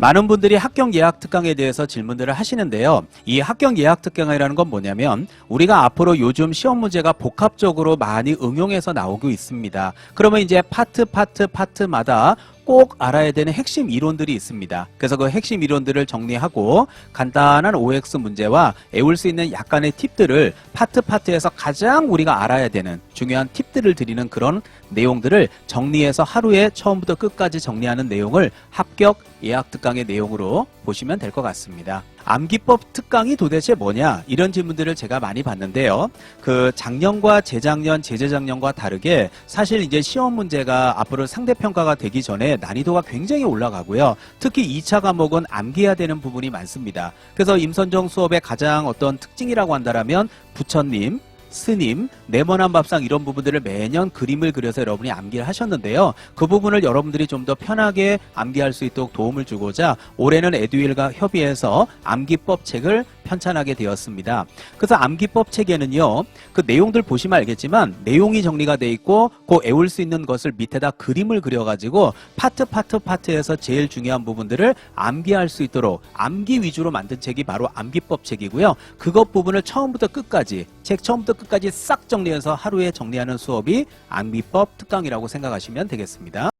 많은 분들이 합격 예약 특강에 대해서 질문들을 하시는데요. 이 합격 예약 특강이라는 건 뭐냐면 우리가 앞으로 요즘 시험 문제가 복합적으로 많이 응용해서 나오고 있습니다. 그러면 이제 파트 파트 파트마다 꼭 알아야 되는 핵심 이론들이 있습니다. 그래서 그 핵심 이론들을 정리하고 간단한 OX 문제와 애울 수 있는 약간의 팁들을 파트 파트에서 가장 우리가 알아야 되는 중요한 팁들을 드리는 그런 내용들을 정리해서 하루에 처음부터 끝까지 정리하는 내용을 합격 예약 특강의 내용으로 보시면 될 것 같습니다. 암기법 특강이 도대체 뭐냐? 이런 질문들을 제가 많이 받는데요. 그 작년과 재작년, 재재작년과 다르게 사실 이제 시험 문제가 앞으로 상대평가가 되기 전에 난이도가 굉장히 올라가고요. 특히 2차 과목은 암기해야 되는 부분이 많습니다. 그래서 임선정 수업의 가장 어떤 특징이라고 한다라면 부처님, 스님, 네모난 밥상 이런 부분들을 매년 그림을 그려서 여러분이 암기를 하셨는데요. 그 부분을 여러분들이 좀 더 편하게 암기할 수 있도록 도움을 주고자 올해는 에듀윌과 협의해서 암기법 책을 편찬하게 되었습니다. 그래서 암기법 책에는요, 그 내용들 보시면 알겠지만 내용이 정리가 돼 있고 그 애울 수 있는 것을 밑에다 그림을 그려가지고 파트 파트 파트에서 제일 중요한 부분들을 암기할 수 있도록 암기 위주로 만든 책이 바로 암기법 책이고요. 그것 부분을 처음부터 끝까지 책 처음부터 끝까지 싹 정리해서 하루에 정리하는 수업이 암기법 특강이라고 생각하시면 되겠습니다.